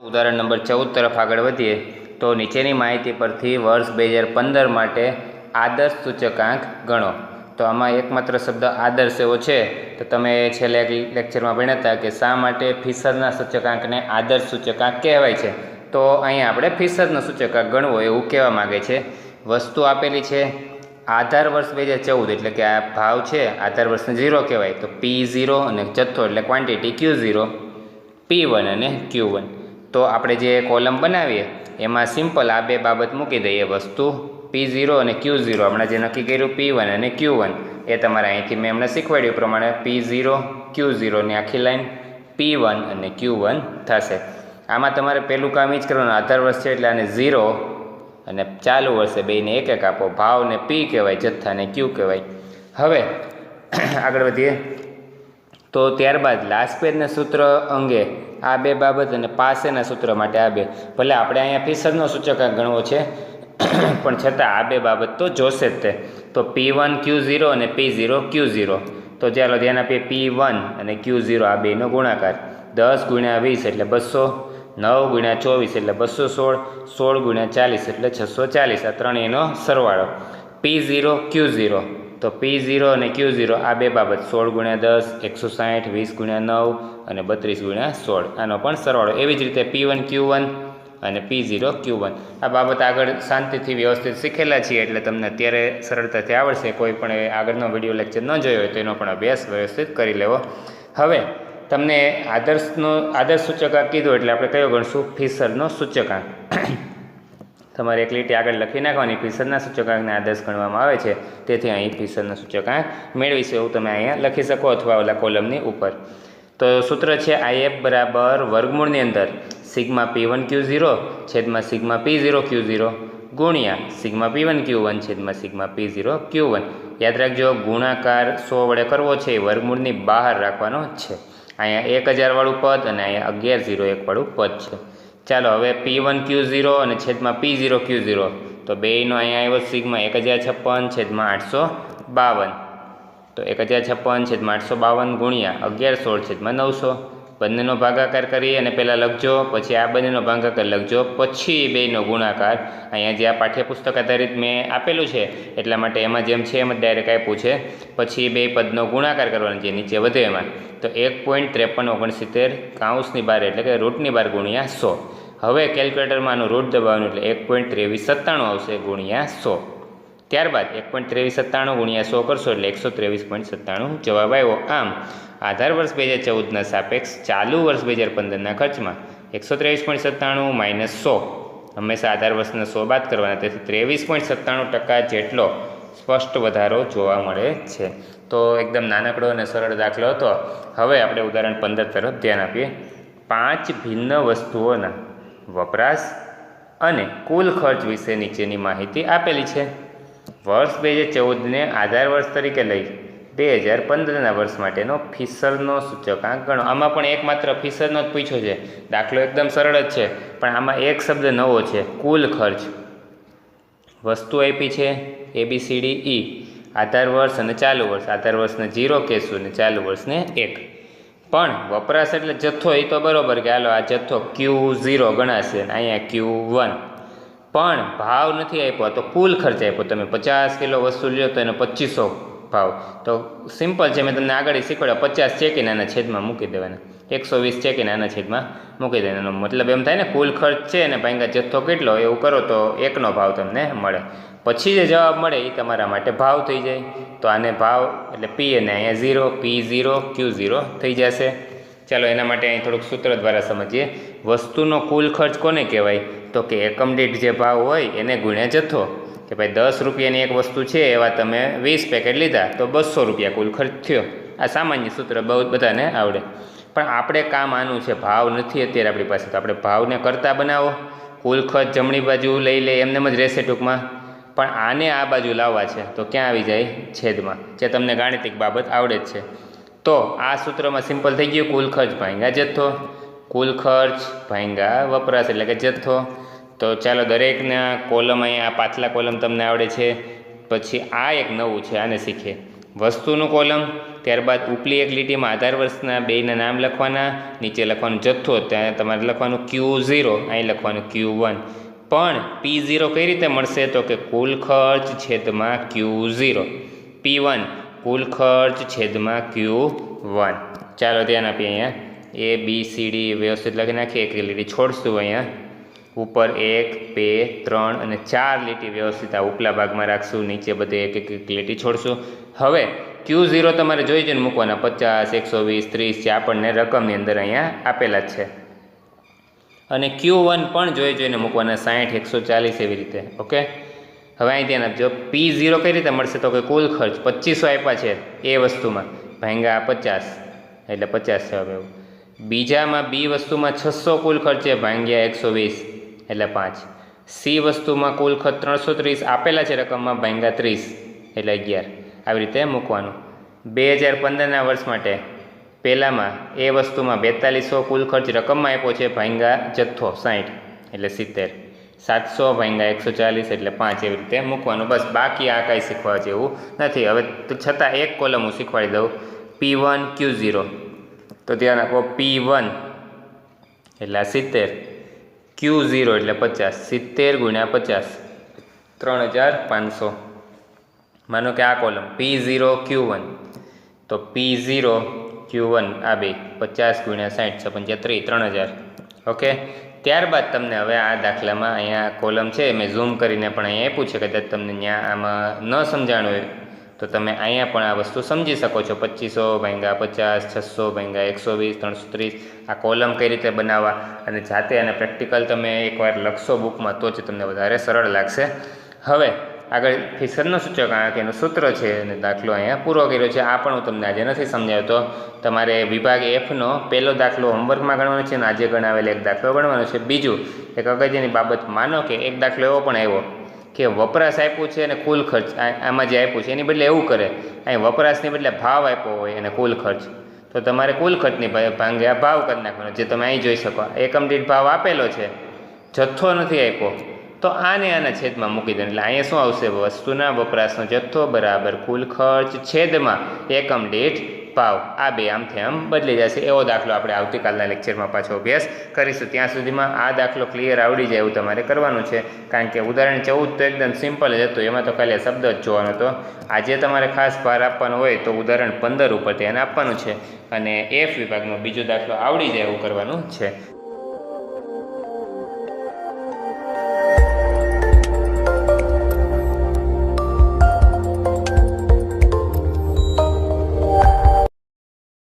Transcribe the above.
ઉદાહરણ નંબર ચૌદ તરફ આગળ વધીએ, તો નીચેની માહિતી પરથી વર્ષ બે હજાર પંદર માટે આદર્શ સૂચકાંક ગણો. તો આમાં એકમાત્ર શબ્દ આદર્શ એવો છે. તો તમે છેલ્લે લેક્ચરમાં ભણ્યા હતા કે શા માટે ફિસરના સૂચકાંકને આદર્શ સૂચકાંક કહેવાય છે? તો અહીંયા આપણે ફિસરનો સૂચકાંક ગણવો એવું કહેવા માગે છે. વસ્તુ આપેલી છે આધાર વર્ષ બે હજાર ચૌદ એટલે કે આ ભાવ છે, આધાર વર્ષને ઝીરો કહેવાય. તો પી ઝીરો અને જથ્થો એટલે quantity Q zero P one અને ક્યુ વન તો આપણે જે કોલમ બનાવીએ, એમાં સિમ્પલ આ બે બાબત મૂકી દઈએ વસ્તુ પી ઝીરો અને ક્યુ ઝીરો હમણાં જે નક્કી કર્યું પી વન અને ક્યુ વન એ તમારે અહીંથી મેં હમણાં શીખવાડ્યું પ્રમાણે પી ઝીરો ક્યુ ઝીરોની આખી લાઈન પી વન અને ક્યુ વન થશે. આમાં તમારે પહેલું કામ એ જ કરવાનું. આધાર વર્ષ છે એટલે આને ઝીરો અને ચાલુ વર્ષે બેને એક એક આપો. ભાવને પી કહેવાય, જથ્થાને ક્યુ કહેવાય. હવે, આગળ વધીએ. તો ત્યારબાદ લાસ્ટ પેજના સૂત્ર અંગે આ બે બાબત અને પાસેના સૂત્ર માટે આ બે. ભલે આપણે અહીંયા ફિશરનો સૂચકાંક ગણવો છે, પણ છતાં આ બે બાબત તો જોશે જ તે. તો પી વન ક્યુ ઝીરો અને પી ઝીરો ક્યુ ઝીરો તો ચાલો ધ્યાન આપીએ પી વન અને ક્યુ ઝીરો આ બેનો ગુણાકાર. દસ ગુણ્યા વીસ એટલે બસો, નવ ગુણ્યા ચોવીસ એટલે બસો સોળ સોળ ગુણ્યા ચાલીસ એટલે છસો ચાલીસ. આ ત્રણેયનો સરવાળો. પી ઝીરો ક્યુ ઝીરો તો પી ઝીરો અને ક્યુ ઝીરો આ બે બાબત સોળ ગુણ્યા દસ, એકસો સાઠ, વીસ ગુણ્યા નવ અને બત્રીસ ગુણ્યા સોળ. આનો પણ સરવાળો એવી જ રીતે પી વન ક્યુ વન અને પી ઝીરો ક્યુ વન આ બાબત આગળ શાંતિથી વ્યવસ્થિત શીખેલા છીએ એટલે તમને અત્યારે સરળતાથી આવડશે. કોઈ પણ આગળનો વીડિયો લેક્ચર ન જોયો હોય તો એનો પણ અભ્યાસ વ્યવસ્થિત કરી લેવો. હવે તમને આદર્શનો, આદર્શ સૂચકાંક કીધું એટલે આપણે કયો ગણશું? ફિસરનો સૂચકાંક. તમારે એક લીટી આગળ લખી નાખવાની ફિશરના સૂચકાંકને આદર્શ ગણવામાં આવે છે. તેથી અહીં ફિસરના સૂચકાંક મેળવીશું એવું તમે અહીંયા લખી શકો અથવા ઓલા કોલમની ઉપર. તો સૂત્ર છે આઈ એફ બરાબર વર્ગમૂળની અંદર sigma P one Q zero છેદમાં sigma P zero Q zero ગુણ્યા sigma P one Q one છેદમાં sigma P zero Q one. યાદ રાખજો, ગુણાકાર સો વડે કરવો છે એ વર્ગમૂળની બહાર રાખવાનો છે. અહીંયા એક હજારવાળું પદ અને અહીંયા અગિયાર ઝીરો એકવાળું પદ છે. ચાલો, હવે પી વન ક્યુ ઝીરો અને છેદમાં પી ઝીરો ક્યુ ઝીરો તો બેયનો અહીંયા આવ્યો સિગ્મા એક હજાર છપ્પન છેદમાં આઠસો બાવન. તો એક હજાર છપ્પન છેદમાં આઠસો બાવન ગુણ્યા અગિયાર સોળ છેદમાં નવસો. બંનેનો ભાગાકાર કરી અને પહેલાં લખજો, પછી આ બંનેનો ભાગાકાર લખજો, પછી બેયનો ગુણાકાર. અહીંયા જે આ પાઠ્યપુસ્તક આધારિત મેં આપેલું છે, એટલા માટે એમાં જેમ છે એમ જ ડાયરેક્ટ આપ્યું છે. પછી બે પદનો ગુણાકાર કરવાનો જે નીચે વધે એમાં. તો એક પોઈન્ટ ત્રેપન ઓગણસિત્તેર કાઉન્સની બાર એટલે કે રૂટની બાર ગુણ્યા સો. હવે કેલ્ક્યુલેટરમાં આનું રૂટ દબાવવાનું એટલે એક પોઈન્ટ ત્રેવીસ સત્તાણું આવશે ગુણ્યા સો. ત્યારબાદ એક પોઈન્ટ ત્રેવીસ સત્તાણું ગુણ્યા સો કરશો એટલે એકસો ત્રેવીસ પોઈન્ટ સત્તાણું જવાબ આવ્યો. આમ, આધાર વર્ષ બે હજાર ચૌદના સાપેક્ષ ચાલુ વર્ષ બે હજાર પંદરના ખર્ચમાં એકસો ત્રેવીસ પોઈન્ટ સત્તાણું માઇનસ સો. હંમેશા આધાર વર્ષના સો બાદ કરવાના, તેથી ત્રેવીસ પોઈન્ટ સત્તાણું ટકા જેટલો સ્પષ્ટ વધારો જોવા મળે છે. તો એકદમ નાનકડો અને સરળ દાખલો હતો. હવે આપણે ઉદાહરણ પંદર તરફ ધ્યાન આપીએ. પાંચ ભિન્ન વસ્તુઓના વપરાશ અને કુલ ખર્ચ વિશે નીચેની માહિતી આપેલી છે. વર્ષ બે હજાર ચૌદને આધાર વર્ષ તરીકે લઈ બે હજાર પંદરના વર્ષ માટેનો ફિશરનો સૂચકાંક ગણો. આમાં પણ એકમાત્ર ફિસરનો જ પૂછ્યો છે. દાખલો એકદમ સરળ જ છે. પણ આમાં એક શબ્દ નવો છે. કુલ ખર્ચ. વસ્તુ આપી છે એ બી સી ડી ઈ આધાર વર્ષ અને ચાલુ વર્ષ. આધાર વર્ષને ઝીરો કહેશું અને ચાલુ વર્ષને એક. પણ વપરાશ એટલે જથ્થો એ તો બરાબર કે હાલો આ જથ્થો ક્યુ ઝીરો ગણાશે. અને અહીંયા ક્યુ વન પણ ભાવ નથી આપ્યો. તો કુલ ખર્ચ આપ્યો. તમે પચાસ કિલો વસ્તુ લ્યો તો એનો પચીસો ભાવ. તો સિમ્પલ છે, મેં તમને આગળ શીખવાડ્યા. પચાસ ચેકીને આના છેદમાં મૂકી દેવાના. એકસો વીસ ચેકીને આના છેદમાં મૂકી દેવાનો. મતલબ એમ થાય ને, કુલ ખર્ચ છે ને, ભાંગા જથ્થો કેટલો, એવું કરો તો એકનો ભાવ તમને મળે. પછી જે જવાબ મળે એ તમારા માટે ભાવ થઈ જાય. તો આને ભાવ એટલે પી અને અહીંયા zero P zero Q zero થઈ જશે. ચાલો એના માટે અહીં થોડુંક સૂત્ર દ્વારા સમજીએ. વસ્તુનો કુલ ખર્ચ કોને કહેવાય? તો કે એકમ દીઠ જે ભાવ હોય એને ગુણ્યા જથ્થો. કે ભાઈ દસ રૂપિયાની એક વસ્તુ છે, એવા તમે વીસ પેકેટ લીધા, તો બસો રૂપિયા કુલ ખર્ચ થયો. આ સામાન્ય સૂત્ર બહુ બધાને આવડે. પણ આપણે કામ આનું છે, ભાવ નથી અત્યારે આપણી પાસે. તો આપણે ભાવને કરતા બનાવો. કુલ ખર્ચ જમણી બાજુ લઈ લે એમનેમ જ રહેશે ટૂંકમાં. પણ આને આ બાજુ લાવવા છે, તો ક્યાં આવી જાય? છેદમાં. જે તમને ગાણિતિક બાબત આવડે જ છે. તો આ સૂત્રમાં સિમ્પલ થઈ ગયું, કુલ ખર્ચ ભાંગા જથ્થો. કુલ ખર્ચ ભાંગા વપરાશ, એટલે કે જથ્થો. તો ચાલો દરેકના કોલમ અહીંયા પાછલા કોલમ તમને આવડે છે. પછી આ એક નવું છે, આને શીખીએ વસ્તુનું કોલમ ત્યારબાદ ઉપલી એક લીટીમાં આધાર વર્ષના બેયના નામ લખવાના, નીચે લખવાનું જથ્થો, ત્યાં તમારે લખવાનું ક્યુ ઝીરો અહીં લખવાનું ક્યુ વન પણ પી ઝીરો કઈ રીતે મળશે? તો કે કુલ ખર્ચ છેદમાં ક્યુ ઝીરો પી વન કુલ ખર્ચ છેદમાં ક્યુ વન. ચાલો ધ્યાન આપીએ અહીંયા. એ બી સી ડી વ્યવસ્થિત લખી નાખીએ. એક લીટી છોડશું અહીંયા. ઉપર એક, બે, ત્રણ અને ચાર લીટી વ્યવસ્થિત આ ઉપલા ભાગમાં રાખશું. નીચે બધે એક એક લીટી છોડશું. હવે ક્યુ ઝીરો તમારે જોઈ જોઈને મૂકવાના. પચાસ, એકસો વીસ, ત્રીસ જે આપણને રકમની અંદર અહીંયા આપેલા છે. અને ક્યુ વન પણ જોઈ જોઈને મૂકવાના. સાઠ, એકસો ચાલીસ એવી રીતે. ઓકે? હવે અહીં ધ્યાન આપજો. પી ઝીરો કઈ રીતે મળશે તો કે કુલ ખર્ચ પચીસો આપ્યા છે એ વસ્તુમાં. ભાંગા પચાસ. એટલે પચાસ છે એવું બીજામાં બી વસ્તુમાં છસો કુલ ખર્ચે ભાંગ્યા એકસો વીસ. એટલે પાંચ. સી વસ્તુમાં કુલ ખર્ચ ત્રણસો ત્રીસ આપેલા છે રકમમાં ભાંગા ત્રીસ. એટલે અગિયાર. આવી રીતે મૂકવાનું. બે હજાર પંદરના વર્ષ માટે પહેલાંમાં એ વસ્તુમાં બેતાલીસો કુલ ખર્ચ રકમમાં આપ્યો છે ભાંગા જથ્થો સાઠ એટલે સિત્તેર. સાતસો ભાંગા એકસો ચાલીસ એટલે પાંચ એવી રીતે મૂકવાનું. બસ બાકી આ કાંઈ શીખવા જેવું નથી. હવે તો છતાં એક કોલમ હું શીખવાડી દઉં. P one, Q zero. તો ધ્યાન આપો, પી વન એટલે આ સિત્તેર. ક્યુ ઝીરો એટલે પચાસ. સિત્તેર ગુણ્યા પચાસ. ત્રણ હજાર પાંચસો. માનો કે આ column. P zero, Q one. તો પી ઝીરો, ક્યુ વન આ બે. પચાસ ગુણ્યા સાઠ છે ત્રણ હજાર. ઓકે? ત્યારબાદ તમને હવે આ દાખલામાં અહીંયા કોલમ છે, મેં ઝૂમ કરીને પણ અહીંયા આપ્યું છે, કદાચ તમને ત્યાં આમાં ન સમજાણું હોય, તો તમે અહીંયા પણ આ વસ્તુ સમજી શકો છો. પચીસો ભાંગા પચાસ, છસો ભાંગા એકસો વીસ, ત્રણસો ત્રીસ, આ કોલમ કઈ રીતે બનાવવા અને જાતે અને પ્રેક્ટિકલ તમે એકવાર લખશો બુકમાં, તો જ તમને વધારે સરળ લાગશે. હવે આગળ ફિશરનો સૂચકાંક એનું સૂત્ર છે અને દાખલો અહીંયા પૂરો કર્યો છે. આ પણ હું તમને આજે નથી સમજાવતો તમારે વિભાગ એફનો પહેલો દાખલો હોમવર્કમાં ગણવાનો છે અને આજે ગણાવેલ એક દાખલો ગણવાનો છે. બીજું, એક અગત્યની બાબત માનો કે એક દાખલો એવો પણ આવ્યો કે વપરાશ આપ્યું છે અને કુલ ખર્ચ આમાં જે આપ્યું છે એની બદલે એવું કરે. અહીં વપરાશની બદલે ભાવ આપ્યો હોય અને કુલ ખર્ચ. તો તમારે કુલ ખર્ચની ભાંગે આ ભાવ કરી નાખવાનો, જે તમે અહીં જોઈ શકો. એકમ દીઠ ભાવ આપેલો છે. જથ્થો નથી આપ્યો. તો આને આના છેદમાં મૂકી દે. એટલે અહીંયા શું આવશે? વસ્તુના વપરાશનો જથ્થો બરાબર કુલ ખર્ચ છેદમાં એકમ દીઠ ભાવ આ બે આમથી આમ બદલી જશે. એવો દાખલો આપણે આવતીકાલના લેક્ચરમાં પાછો અભ્યાસ કરીશું. ત્યાં સુધીમાં આ દાખલો ક્લિયર આવડી જાય એવું તમારે કરવાનું છે. કારણ કે ઉદાહરણ ચૌદ તો એકદમ સિમ્પલ જ હતું. એમાં તો ખાલી શબ્દ જ જોવાનો હતો. આજે તમારે ખાસ ભાર આપવાનો હોય તો ઉદાહરણ પંદર ઉપર ધ્યાન આપવાનું છે. અને એફ વિભાગનો બીજો દાખલો આવડી જાય એવું કરવાનું છે.